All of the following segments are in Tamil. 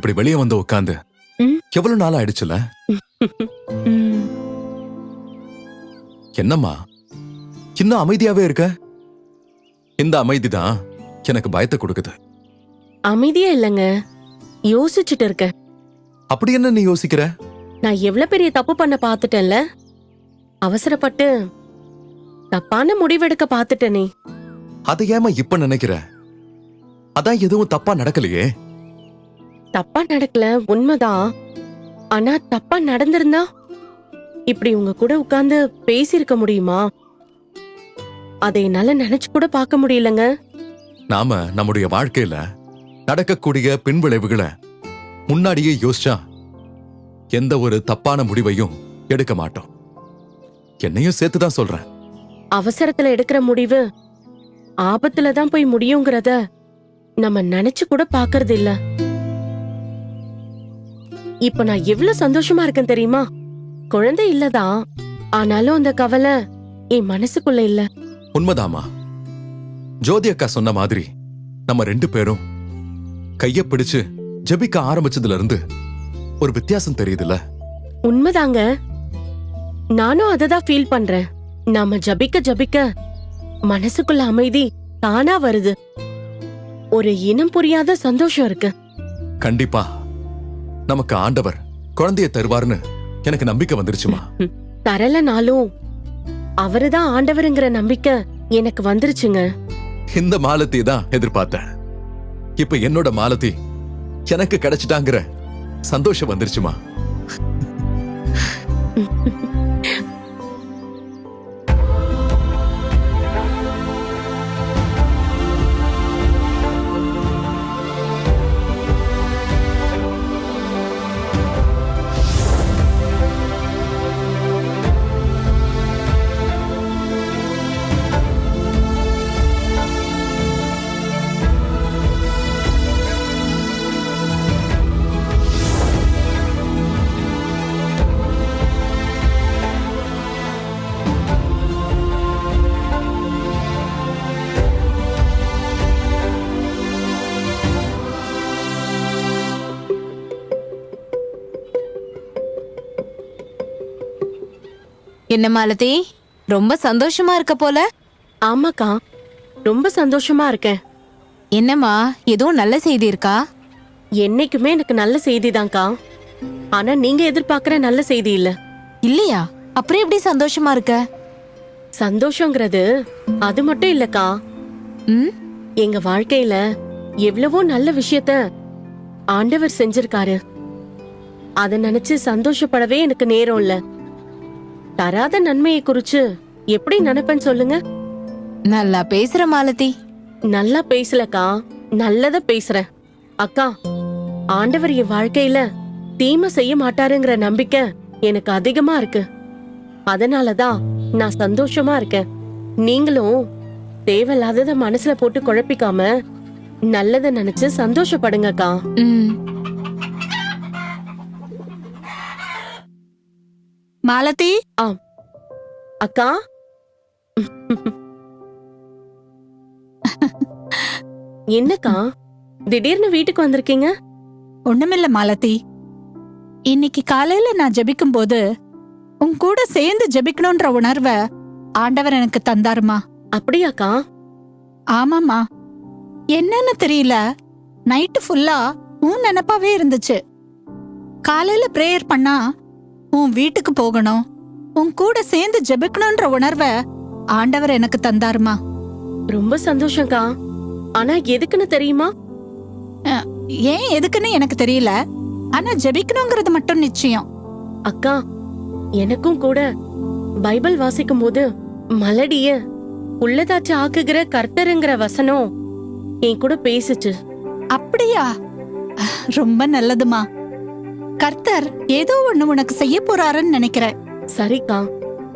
இப்படி வெளியே வந்து உட்காந்து. எவ்வளவு நாள் ஆயிடுச்சுல? என்னம்மா? இன்னும் அமைதியாவே இருக்க? இந்த அமைதிதான் எனக்கு பயத்தை கொடுக்குது. அமைதியா இல்லைங்க. யோசிச்சுட்டு இருக்கேன். அப்படி என்ன நீ யோசிக்கிற? நான் எவ்வளவு பெரிய தப்பு பண்ண பாத்துட்டேன்ல அவசரப்பட்டு தப்பான முடிவெடுக்க பாத்துட்டேனே அதை ஏமா இப்ப நினைக்கிற? அதான் எதுவும் தப்பா நடக்கலையே. தப்பா நடக்கல உண்மைதான். ஆனா தப்பா நடந்திருந்தா இப்படி உங்க கூட உட்கார்ந்து பேசியிருக்க முடியுமா? அதை என்னால நினைச்சு கூட பார்க்க முடியலங்க. நாம நம்முடைய வாழ்க்கையில நடக்கக்கூடிய பின்விளைவுகளை முன்னாடியே யோசிச்சா எந்த ஒரு தப்பான முடிவையும் எடுக்க மாட்டோம். என்னையும் சேர்த்துதான் சொல்றேன். அவசரத்துல எடுக்கிற முடிவு ஆபத்துல தான் போய் முடியுங்கிறத நம்ம நினைச்சு கூட பாக்குறது இல்ல இப்ப நான் எவ்வளவு சந்தோஷமா இருக்கேன் தெரியுமா? குழந்தை இல்லதான். ஆனாலும் அந்த கவலை என் மனசுக்குள்ள இல்ல. உண்மைதாமா ஜோதி அக்கா சொன்ன மாதிரி நம்ம ரெண்டு பேரும் கைய பிடிச்சு ஜெபிக்க ஆரம்பிச்சதுல இருந்து ஒரு வித்தியாசம் தெரியுதுல்ல. உண்மைதாங்க. நானும் அததான் ஃபீல் பண்றேன். நாம ஜபிக்க ஜபிக்க மனசுக்குள்ள அமைதி தானா வருது. ஒரு இனம் புரியாத சந்தோஷம் இருக்கு. கண்டிப்பா. நமக்கு ஆண்டவர் குழந்தைய தருவார்னு எனக்கு நம்பிக்கை வந்துருச்சுமா? தரலனாலும் அவருதான் ஆண்டவருங்கிற நம்பிக்கை எனக்கு வந்துருச்சுங்க. இந்த மாலத்தை தான் எதிர்பார்த்தேன். இப்ப என்னோட மாலதி எனக்கு கிடைச்சிட்டாங்கிற சந்தோஷம் வந்துருச்சுமா? என்ன மாலதி? ரொம்ப சந்தோஷமா இருக்க போல. ஆமாக்கா ரொம்ப சந்தோஷமா இருக்கேன். என்னம்மா எதுவும் நல்ல செய்தி இருக்கா? என்னைக்குமே எனக்கு நல்ல செய்திதான்க்கா. ஆனா நீங்க எதிர்பார்க்கிற நல்ல செய்தி இல்ல. இல்லையா? அப்புறம் எப்படி சந்தோஷமா இருக்க? சந்தோஷங்கிறது அது மட்டும் இல்லக்கா. ம்? எங்க வாழ்க்கையில எவ்வளவோ நல்ல விஷயத்த ஆண்டவர் செஞ்சிருக்காரு. அத நினைச்சு சந்தோஷப்படவே எனக்கு நேரம் இல்ல. தராத நன்மையை குறிச்சு எப்படி நினைப்பேன்னு சொல்லுங்க. நல்லா பேசுற மாலதி. நல்லா பேசலக்கா நல்லத பேசுறேன். அக்கா ஆண்டவர் என் வாழ்க்கையில தீமை செய்ய மாட்டாருங்கிற நம்பிக்கை எனக்கு அதிகமா இருக்கு. அதனாலதான் நான் சந்தோஷமா இருக்கேன். நீங்களும் தேவையில்லாதத மனசுல போட்டு குழப்பிக்காம நல்லத நினைச்சு சந்தோஷப்படுங்கக்கா. மாலதி? அக்கா? என்னக்கா? திடீர்னு வீட்டுக்கு வந்திருக்கீங்க? ஒண்ணுமில்ல மாலதி. இன்னைக்கு காலையில நான் ஜெபிக்கும் போது உன் கூட சேர்ந்து ஜெபிக்கணும்ன்ற உணர்வை ஆண்டவர் எனக்கு தந்தாருமா. அப்படியாக்கா? ஆமாமா என்னன்னு தெரியல. நைட்டு ஃபுல்லா உன் நினப்பாவே இருந்துச்சு. காலையில பிரேயர் பண்ணா உன் வீட்டுக்கு போகணும். உன் கூட சேர்ந்து ஜெபிக்கணும்ன்ற உணர்வை ஆண்டவர் எனக்கு தந்தாருமா? ரொம்ப சந்தோஷம்க்கா. ஆனா எதுக்குன்னு தெரியுமா? ஏன் எதுக்குன்னு எனக்கு தெரியல. ஆனா ஜெபிக்கணுங்கிறது மட்டும் நிச்சயம். அக்கா எனக்கும் கூட பைபிள் வாசிக்கும் போது மலடிய உள்ளதாச்சு ஆக்குகிற கர்த்தருங்கிற வசனம் என் கூட பேசுச்சு. அப்படியா? ரொம்ப நல்லதுமா. கர்த்தர் ஏதோ ஒண்ணு உனக்கு செய்ய போறாருன்னு நினைக்கிறேன். சரிக்கா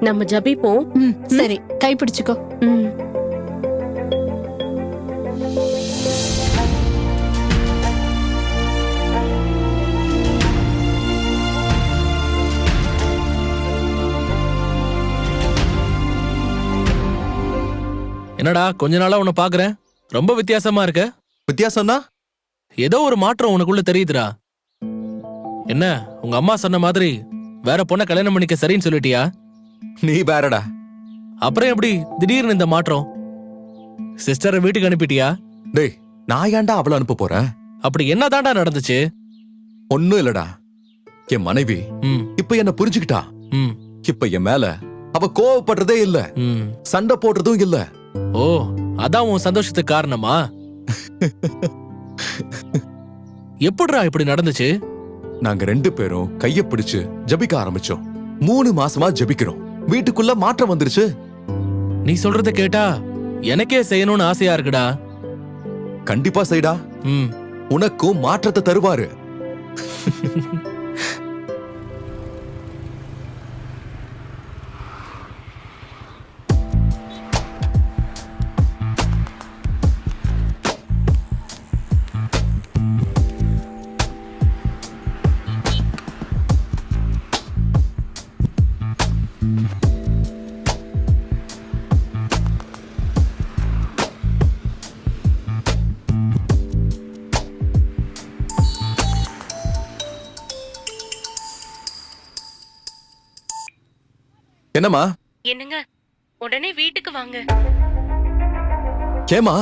நம்ம ஜபிப்போம். ம், சரி கைப்பிடிச்சுக்கோ ம். என்னடா கொஞ்ச நாளா உன்னை பாக்குறேன். ரொம்ப வித்தியாசமா இருக்க. வித்தியாசம்னா? ஏதோ ஒரு மாற்றம் உனக்குள்ள தெரியுதுடா. என்ன உங்க அம்மா சொன்ன மாதிரி வேற பொண்ணை கல்யாணம் பண்ணிக்க சரின்னு சொல்லிட்டியா? நீ வேறடா அப்புறம் எப்படி திடீர்னு இந்த மாற்றம்? சிஸ்டரை வீட்டுக்கு அனுப்பிட்டியா? டேய் நான் ஏன்டா அவள அனுப்ப போறேன்? அப்படி என்னதான்டா நடந்துச்சு? ஒண்ணும் இல்லடா. என் மனைவி ம். இப்ப என்ன புரிஞ்சுக்கிட்டா? ம். இப்ப என் மேல அவ கோவப்படுறதே இல்ல. ம். சண்டை போடுறதும் இல்ல. ஓ அதான் உன் சந்தோஷத்துக்கு காரணமா? எப்படிடா இப்படி நடந்துச்சு? நாங்க ரெண்டு பேரும் கைய பிடிச்சு ஜபிக்க ஆரம்பிச்சோம். மூணு மாசமா ஜபிக்கிறோம். வீட்டுக்குள்ள மாற்றம் வந்துருச்சு. நீ சொல்றத கேட்டா எனக்கே செய்யணும்னு ஆசையா இருக்குடா. கண்டிப்பா செய்டா. ம். உனக்கும் மாற்றத்தை தருவாரு. என்னம்மா? என்னங்க? உடனே வீட்டுக்கு வாங்க. ஏமா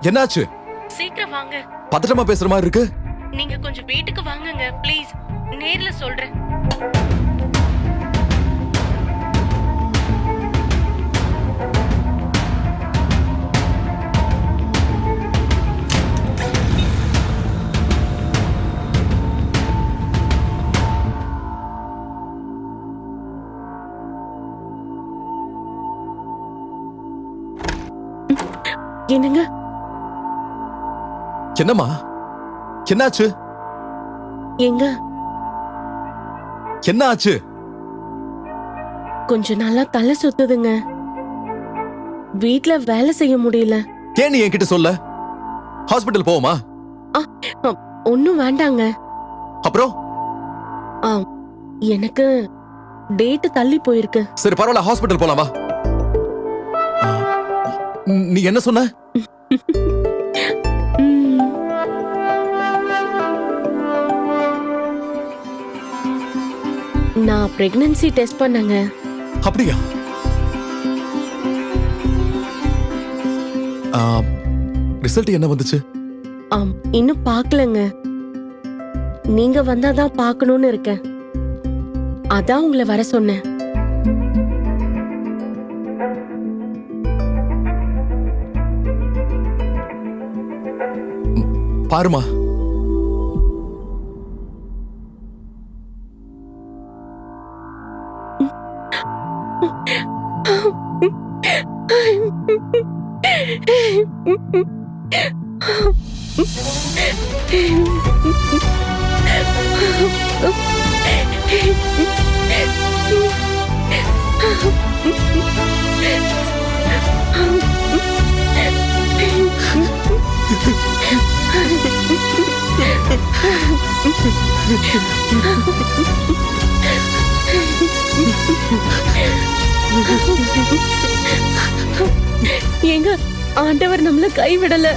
என்னாச்சு? சீக்கிரம் வாங்க. பதட்டமா பேசுற மாதிரி இருக்கு? நீங்க கொஞ்சம் வீட்டுக்கு வாங்குங்க ப்ளீஸ். நேர்ல சொல்றேன். என்னங்க? என்னம்மா? என்னாச்சு? எங்க? என்ன ஆச்சு கொஞ்ச நாளா தலை சுத்துதுங்க. வீட்ல வேலை செய்ய முடியல. ஏன் நீ என்கிட்ட சொல்ல? ஹாஸ்பிட்டல் போவோமா? ஒண்ணும் வேண்டாங்க. அப்புறம்? எனக்கு டேட் தள்ளி போயிருக்கு. சரி பரவாயில்ல ஹாஸ்பிட்டல் போலாமா? ஆ, நீ என்ன சொன்ன. நான் பிரெக்னன்சி டெஸ்ட் பண்ணங்க. அப்படியா? ரிசல்ட் என்ன வந்துச்சு? ஆம் இன்னும் பார்க்கலங்க. நீங்க வந்தாதான் பார்க்கணும்னு இருக்கேன். அதான் உங்களை வர சொன்னேன். பாருமா. ஏங்க ஆண்டவர் நம்மள கைவிடல.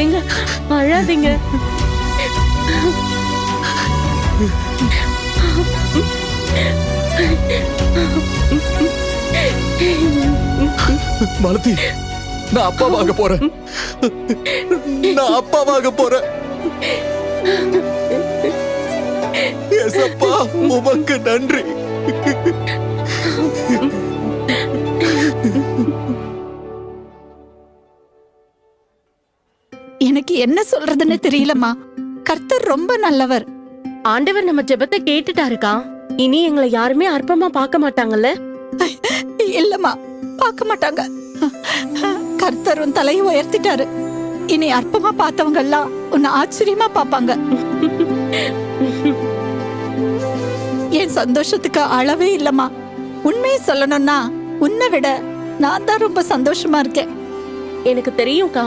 ஏங்க அழாதீங்க. மலதி நான் அப்பாவாக போறேன். நான் அப்பாவாக போறேன். உமக்கு நன்றி. எனக்கு என்ன சொல்றதுன்னு தெரியலம்மா. கர்த்தர் ரொம்ப நல்லவர். ஆண்டவர் நம்ம ஜெபத்தை கேட்டுட்டாருக்கா. இனி எங்களை யாருமே அற்பமா பார்க்க மாட்டாங்கல்ல? இல்லம்மா பார்க்க மாட்டாங்க. கர்த்தர் உன் தலையை உயர்த்திட்டாரு. இனி அற்பமா பார்த்தவங்க எல்லாம் உன்னை ஆச்சரியமா பார்ப்பாங்க. என் சந்தோஷத்துக்கு அளவே இல்லம்மா. உண்மையை சொல்லணும்னா உன்னை விட நான் தான் ரொம்ப சந்தோஷமா இருக்கேன். எனக்கு தெரியும்க்கா.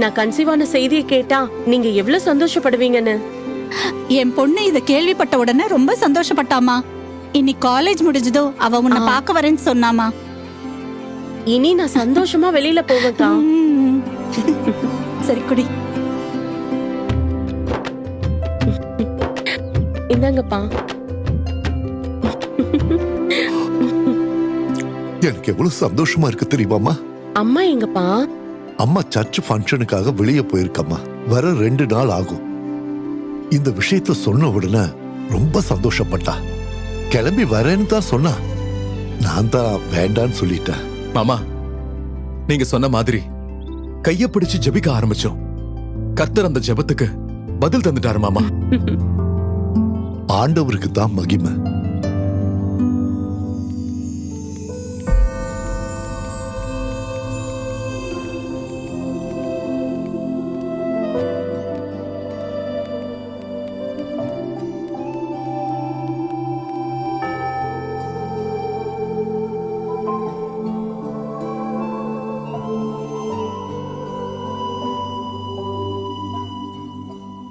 நான் கன்சீவான செய்தியை கேட்டா நீங்க எவ்வளவு சந்தோஷப்படுவீங்கன்னு. என் பொண்ணு இத கேள்விப்பட்ட உடனே ரொம்ப சந்தோஷப்பட்டாமா இனி காலேஜ் முடிஞ்சதோ அவ உன்னை. பார்க்க வரேன்னு சொன்னாமா? இனி நான் சந்தோஷமா வெளியில போவேன்க்கா. சரி குடி. இந்தாங்கப்பா. எனக்கு எவ்வளவு சந்தோஷமா இருக்கு தெரியுமாம்மா? அம்மா எங்கப்பா? அம்மா சர்ச் ஃபங்க்ஷனுக்காக வெளியே போயிருக்கம்மா. வர ரெண்டு நாள் ஆகும். இந்த விஷயத்த சொன்ன உடனே ரொம்ப சந்தோஷப்பட்டா. கிளம்பி வரேன்னு தான் சொன்னா. நான் தான் வேண்டான்னு சொல்லிட்டேன். மாமா நீங்க சொன்ன மாதிரி கைய பிடிச்சு ஜெபிக்க ஆரம்பிச்சோம். கர்த்தர் அந்த ஜெபத்துக்கு பதில் தந்துட்டாரு மாமா. ஆண்டவருக்கு தான் மகிமை.